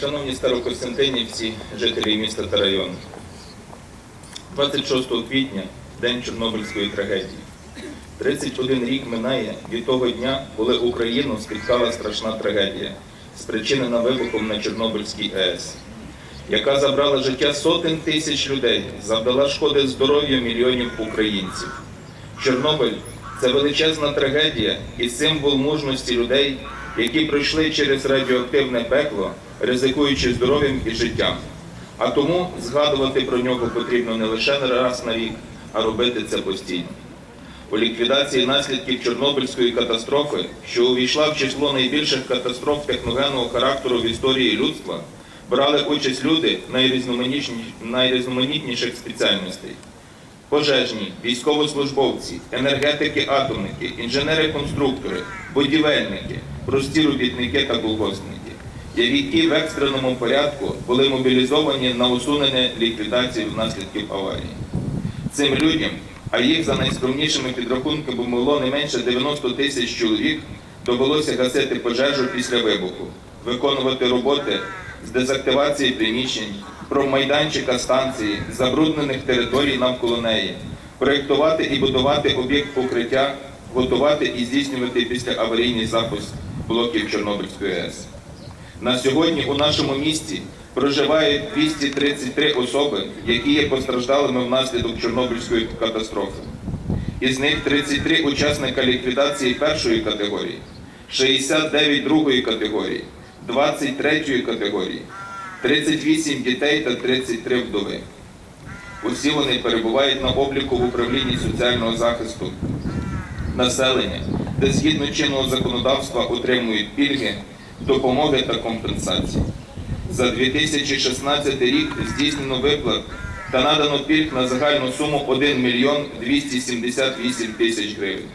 Шановні старокостянтинівці, жителі міста та району, 26 квітня день Чорнобильської трагедії. 31 рік минає від того дня, коли Україну спіткала страшна трагедія, спричинена вибухом на Чорнобильській АЕС, яка забрала життя сотень тисяч людей, завдала шкоди здоров'ю мільйонів українців. Чорнобиль це величезна трагедія і символ мужності людей, які пройшли через радіоактивне пекло, ризикуючи здоров'ям і життям. А тому згадувати про нього потрібно не лише раз на рік, а робити це постійно. У ліквідації наслідків Чорнобильської катастрофи, що увійшла в число найбільших катастроф техногенного характеру в історії людства, брали участь люди найрізноманітніших спеціальностей пожежні, військовослужбовці, енергетики-атомники, інженери-конструктори, будівельники, прості робітники та колгоспники, які в екстреному порядку були мобілізовані на усунення ліквідації наслідків аварії. Цим людям, а їх за найскромнішими підрахунками було не менше 90 тисяч чоловік, довелося гасити пожежу після вибуху, виконувати роботи з дезактивації приміщень, про майданчика станції, забруднених територій навколо неї, проєктувати і будувати об'єкт покриття, готувати і здійснювати післяаварійний запуск блоків Чорнобильської АЕС. На сьогодні у нашому місті проживають 233 особи, які є постраждалими внаслідок Чорнобильської катастрофи. Із них 33 учасника ліквідації першої категорії, 69 другої категорії, 23 категорії, 38 дітей та 33 вдови. Усі вони перебувають на обліку в управлінні соціального захисту населення, де згідно чинного законодавства отримують пільги, допомоги та компенсації. За 2016 рік здійснено виплат та надано пільг на загальну суму 1 мільйон 278 тисяч гривень.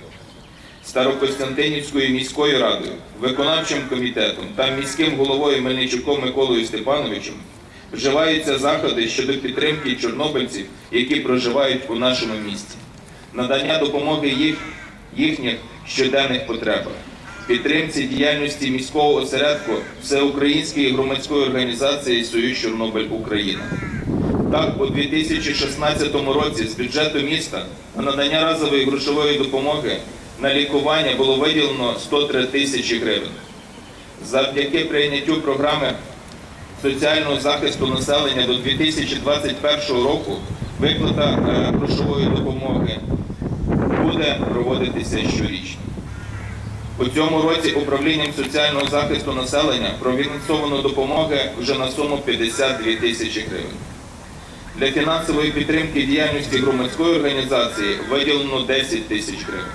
Старокостянтинівською міською радою, виконавчим комітетом та міським головою Мельничуком Миколою Степановичем вживаються заходи щодо підтримки чорнобильців, які проживають у нашому місті, надання допомоги їх, їхніх щоденних потребах, підтримці діяльності міського осередку Всеукраїнської громадської організації Союз Чорнобиль Україна. Так, у 2016 році з бюджету міста на надання разової грошової допомоги на лікування було виділено 103 тисячі гривень. Завдяки прийняттю програми соціального захисту населення до 2021 року виплата е, грошової допомоги буде проводитися щорічно. У цьому році управлінням соціального захисту населення профінансовано допомоги вже на суму 52 тисячі гривень. Для фінансової підтримки діяльності громадської організації виділено 10 тисяч гривень.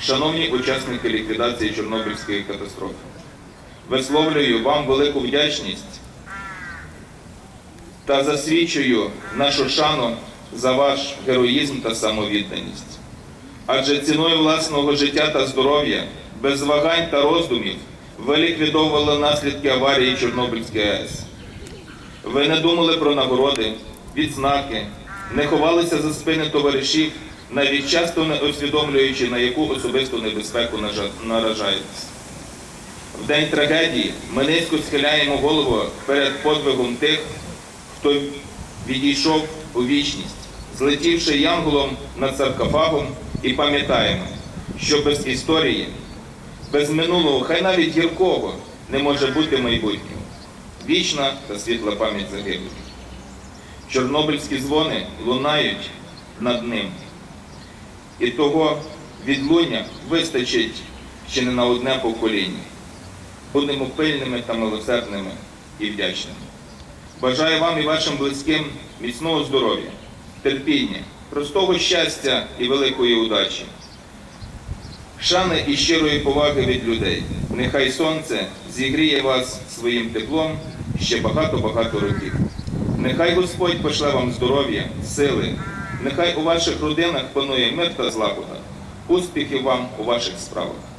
Шановні учасники ліквідації Чорнобильської катастрофи, висловлюю вам велику вдячність та засвідчую нашу шану за ваш героїзм та самовідданість. Адже ціною власного життя та здоров'я, без вагань та роздумів, ви ліквідовували наслідки аварії Чорнобильської АЕС. Ви не думали про нагороди, відзнаки, не ховалися за спини товаришів, навіть часто не усвідомлюючи, на яку особисту небезпеку наражаєтесь. В день трагедії ми низько схиляємо голову перед подвигом тих, хто відійшов у вічність, злетівши янголом над саркофагом, і пам'ятаємо, що без історії, без минулого, хай навіть гіркого, не може бути майбутнього. Вічна та світла пам'ять загиблих. Чорнобильські дзвони лунають над ним. І того відлуння вистачить ще не на одне покоління. Будемо пильними та милосердними і вдячними. Бажаю вам і вашим близьким міцного здоров'я, терпіння, простого щастя і великої удачі. Шани і щирої поваги від людей. Нехай сонце зігріє вас своїм теплом ще багато-багато років. Нехай Господь пошле вам здоров'я, сили, нехай у ваших родинах панує мир та злагода. Успіхів вам у ваших справах.